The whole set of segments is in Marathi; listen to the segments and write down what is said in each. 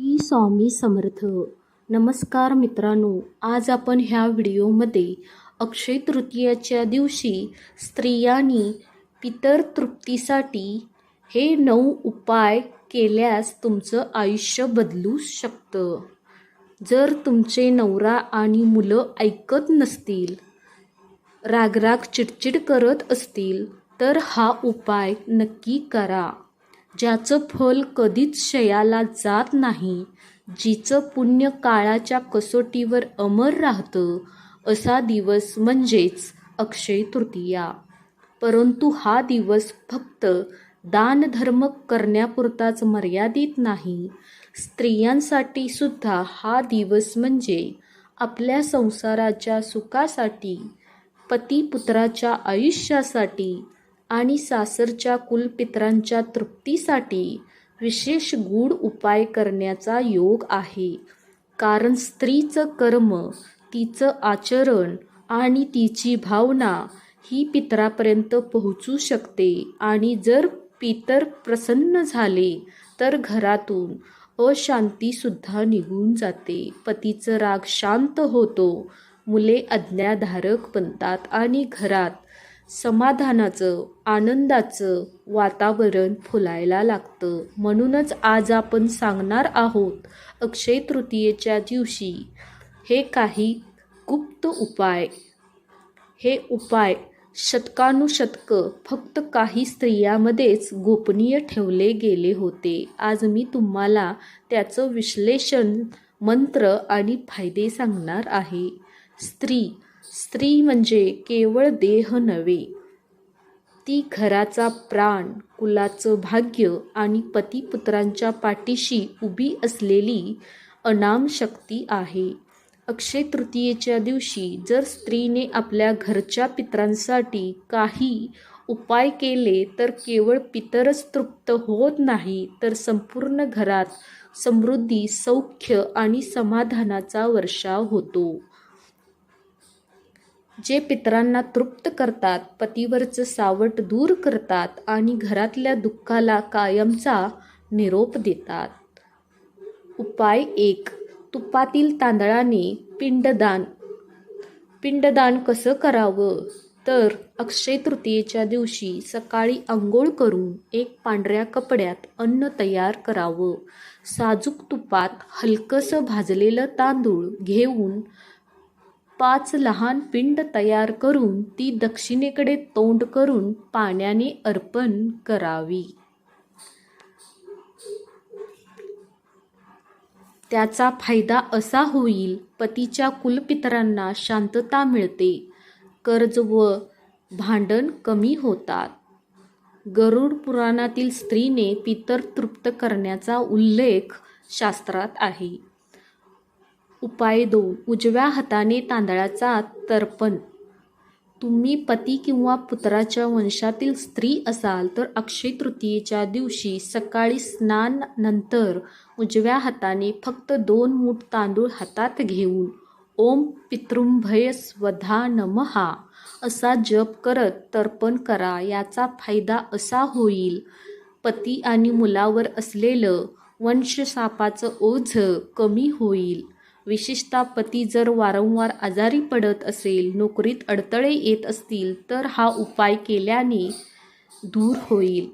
श्री स्वामी समर्थ. नमस्कार मित्रांनो आज आपण ह्या व्हिडिओमध्ये अक्षय तृतीयाच्या दिवशी स्त्रियांनी पितर तृप्तीसाठी हे नऊ उपाय केल्यास तुमचं आयुष्य बदलू शकतं. जर तुमचे नवरा आणि मुलं ऐकत नसतील रागराग चिडचिड करत असतील तर हा उपाय नक्की करा. ज्याचं फल कधीच क्षयाला जात नाही जिचं पुण्य काळाच्या कसोटीवर अमर राहतं असा दिवस म्हणजेच अक्षय तृतीया. परंतु हा दिवस फक्त दानधर्म करण्यापुरताच मर्यादित नाही स्त्रियांसाठी सुद्धा हा दिवस म्हणजे आपल्या संसाराच्या सुखासाठी पतीपुत्राच्या आयुष्यासाठी आणि सासरच्या कुलपित्रांच्या तृप्तीसाठी विशेष गूढ उपाय करण्याचा योग आहे. कारण स्त्रीचं कर्म तिचं आचरण आणि तिची भावना ही पितरापर्यंत पोहोचू शकते आणि जर पितर प्रसन्न झाले तर घरातून अशांतीसुद्धा निघून जाते. पतीचं राग शांत होतो. मुले अज्ञाधारक बनतात आणि घरात समाधानाचं आनंदाचं वातावरण फुलायला लागतं. म्हणूनच आज आपण सांगणार आहोत अक्षय तृतीयेच्या दिवशी हे काही गुप्त उपाय. हे उपाय शतकानुशतकं फक्त काही स्त्रियामध्येच गोपनीय ठेवले गेले होते. आज मी तुम्हाला त्याचं विश्लेषण मंत्र आणि फायदे सांगणार आहे. स्त्री स्त्री म्हणजे केवळ देह नव्हे ती घराचा प्राण कुलाचं भाग्य आणि पतीपुत्रांच्या पाठीशी उभी असलेली अनाम शक्ती आहे. अक्षय तृतीयेच्या दिवशी जर स्त्रीने आपल्या घरच्या पितरांसाठी काही उपाय केले तर केवळ पितरच तृप्त होत नाही तर संपूर्ण घरात समृद्धी सौख्य आणि समाधानाचा वर्षाव होतो. जे पितरांना तृप्त करतात पतीवरचं सावट दूर करतात आणि घरातल्या दुःखाला कायमचा निरोप देतात. उपाय एक तुपातील तांदळाने पिंडदान. पिंडदान कसं करावं? तर अक्षय तृतीयेच्या दिवशी सकाळी आंघोळ करून एक पांढऱ्या कपड्यात अन्न तयार करावं. साजूक तुपात हलकंसं भाजलेलं तांदूळ घेऊन पाच लहान पिंड तयार करून ती दक्षिणेकडे तोंड करून पाण्याने अर्पण करावी. त्याचा फायदा असा होईल पतीच्या कुलपितरांना शांतता मिळते कर्ज व भांडण कमी होतात. गरुड पुराणातील स्त्रीने पितर तृप्त करण्याचा उल्लेख शास्त्रात आहे. उपाय दोन उजव्या हाताने तांदळाचा तर्पण. तुम्ही पती किंवा पुत्राच्या वंशातील स्त्री असाल तर अक्षय तृतीयेच्या दिवशी सकाळी स्नान नंतर उजव्या हाताने फक्त दोन मूठ तांदूळ हातात घेऊन ओम पितृंभय स्वधा नमहा. असा जप करत तर्पण करा. याचा फायदा असा होईल पती आणि मुलावर असलेलं वंशसापाचं ओझं कमी होईल. विशेषतः पती जर वारंवार आजारी पडत असेल नोकरीत अडथळे येत असतील तर हा उपाय केल्याने दूर होईल.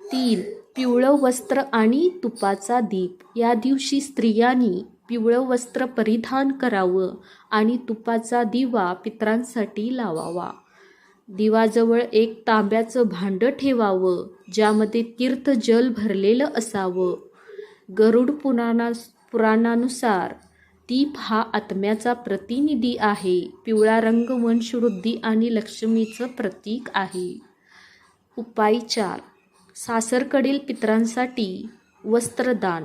तीन पिवळं वस्त्र आणि तुपाचा दीप. या दिवशी स्त्रियांनी पिवळं वस्त्र परिधान करावं आणि तुपाचा दिवा पित्रांसाठी लावावा. दिवाजवळ एक तांब्याचं भांडं ठेवावं ज्यामध्ये तीर्थ जल भरलेलं असावं. गरुड पुराणा पुराणानुसार दीप हा आत्म्याचा प्रतिनिधी आहे. पिवळा रंग वंशवृद्धी आणि लक्ष्मीचं प्रतीक आहे. उपाय चार. सासरकडील पितरांसाठी वस्त्रदान.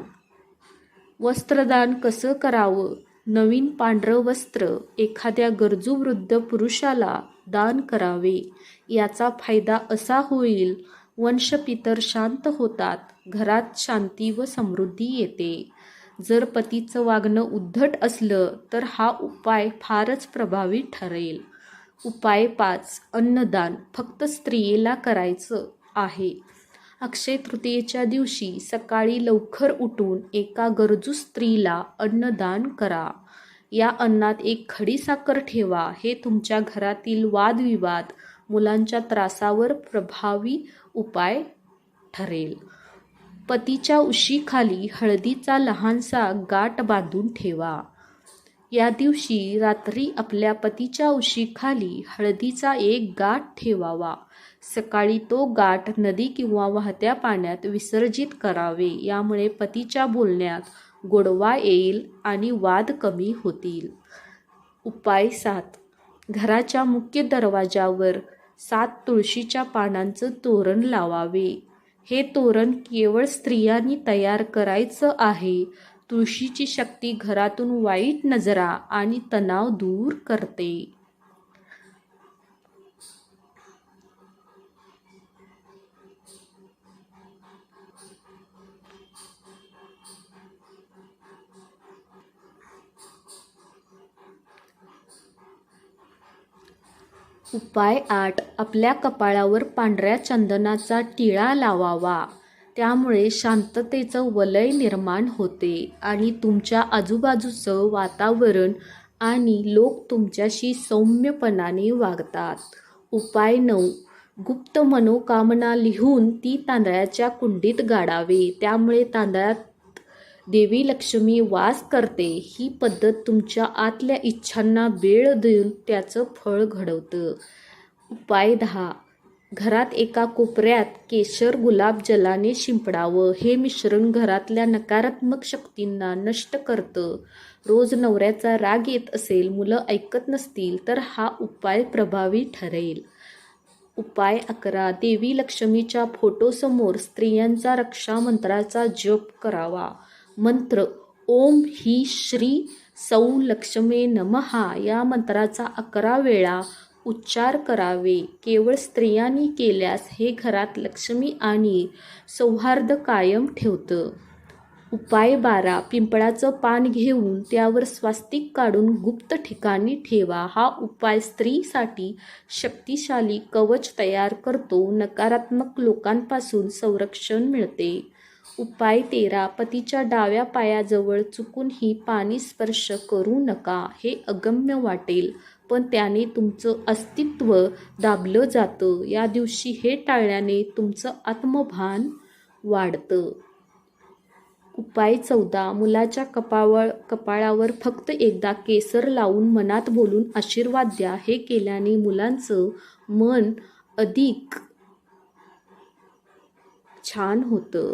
वस्त्रदान कसं करावं? नवीन पांढरं वस्त्र एखाद्या गरजू वृद्ध पुरुषाला दान करावे. याचा फायदा असा होईल वंशपितर शांत होतात घरात शांती व समृद्धी येते. जर पतीचं वागणं उद्धट असलं तर हा उपाय फारच प्रभावी ठरेल. उपाय पाच अन्नदान फक्त स्त्रियेला करायचं आहे. अक्षय तृतीयेच्या दिवशी सकाळी लवकर उठून एका गरजू स्त्रीला अन्नदान करा. या अन्नात एक खडी साखर ठेवा. हे तुमच्या घरातील वादविवाद मुलांच्या त्रासावर प्रभावी उपाय ठरेल. पतीच्या उशीखाली हळदीचा लहानसा गाठ बांधून ठेवा. या दिवशी रात्री आपल्या पतीच्या उशीखाली हळदीचा एक गाठ ठेवावा. सकाळी तो गाठ नदी किंवा वाहत्या पाण्यात विसर्जित करावे. यामुळे पतीच्या बोलण्यात गोडवा येईल आणि वाद कमी होतील. उपाय सात. घराच्या मुख्य दरवाजावर सात तुळशीच्या पानांचं तोरण लावावे. हे तोरण केवळ स्त्रियांनी तयार करायचं आहे. तुळशीची शक्ती घरातून वाईट नजरा आणि तणाव दूर करते. उपाय आठ. आपल्या कपाळावर पांढऱ्या चंदनाचा टिळा लावावा. त्यामुळे शांततेचं वलय निर्माण होते आणि तुमच्या आजूबाजूचं वातावरण आणि लोक तुमच्याशी सौम्यपणाने वागतात. उपाय नऊ. गुप्त मनोकामना लिहून ती तांदळाच्या कुंडीत गाडावे. त्यामुळे तांदळात देवी लक्ष्मी वास करते ही पद्धत तुमच्या आतल्या इच्छांना वेळ देऊन त्याचं फळ घडवतं. उपाय दहा. घरात एका कोपऱ्यात केशर गुलाब जलाने शिंपडावं हे मिश्रण घरातल्या नकारात्मक शक्तींना नष्ट करतं. रोज नवऱ्याचा राग येत असेल मुलं ऐकत नसतील तर हा उपाय प्रभावी ठरेल. उपाय अकरा. देवी लक्ष्मीच्या फोटोसमोर स्त्रियांचा रक्षामंत्राचा जप करावा. मंत्र. ओम ही श्री सौ लक्ष्मे नमहा या मंत्राचा अकरा वेळा उच्चार करावे. केवळ स्त्रियांनी केल्यास हे घरात लक्ष्मी आणि सौहार्द कायम ठेवतं. उपाय बारा. पिंपळाचं पान घेऊन त्यावर स्वास्तिक काढून गुप्त ठिकाणी ठेवा. हा उपाय स्त्रीसाठी शक्तिशाली कवच तयार करतो. नकारात्मक लोकांपासून संरक्षण मिळते. उपाय तेरा. पतीच्या डाव्या पायाजवळ चुकूनही पाणी स्पर्श करू नका हे अगम्य वाटेल. पण त्याने तुमचं अस्तित्व दाबलं जातं. या दिवशी हे टाळल्याने तुमचं आत्मभान वाढतं. उपाय चौदा. मुलाच्या कपाळ कपाळावर फक्त एकदा केसर लावून मनात बोलून आशीर्वाद द्या. हे केल्याने मुलांचं मन अधिक छान होतं.